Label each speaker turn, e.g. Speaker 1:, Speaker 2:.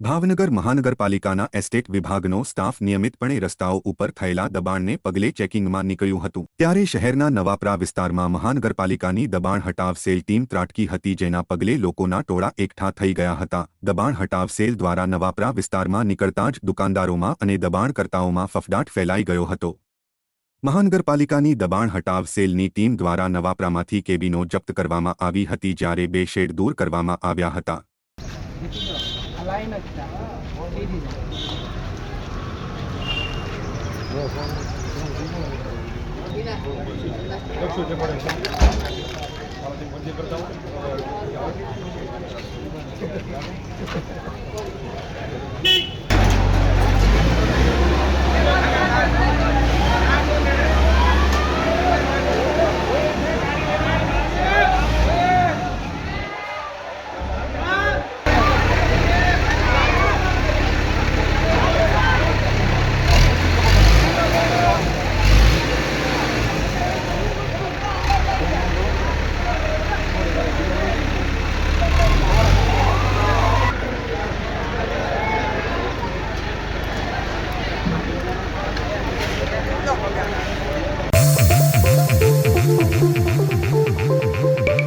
Speaker 1: ભાવનગર મહાનગરપાલિકાના એસ્ટેટ વિભાગનો સ્ટાફ નિયમિતપણે રસ્તાઓ ઉપર થયેલા દબાણને પગલે ચેકિંગમાં નીકળ્યું હતું. ત્યારે શહેરના નવાપરા વિસ્તારમાં મહાનગરપાલિકાની દબાણ હટાવ સેલ ટીમ ત્રાટકી હતી જેના પગલે લોકોના ટોળા એકઠા થઈ ગયા હતા. દબાણ હટાવ સેલ દ્વારા નવાપરા વિસ્તારમાં નીકળતા જ દુકાનદારોમાં અને દબાણકર્તાઓમાં ફફડાટ ફેલાઈ ગયો હતો. મહાનગરપાલિકાની દબાણ હટાવ સેલની ટીમ દ્વારા નવાપરામાંથી કેબિનો જપ્ત કરવામાં આવી હતી જ્યારે બે શેડ દૂર કરવામાં આવ્યા હતા.
Speaker 2: લાઈન જ સીધી છે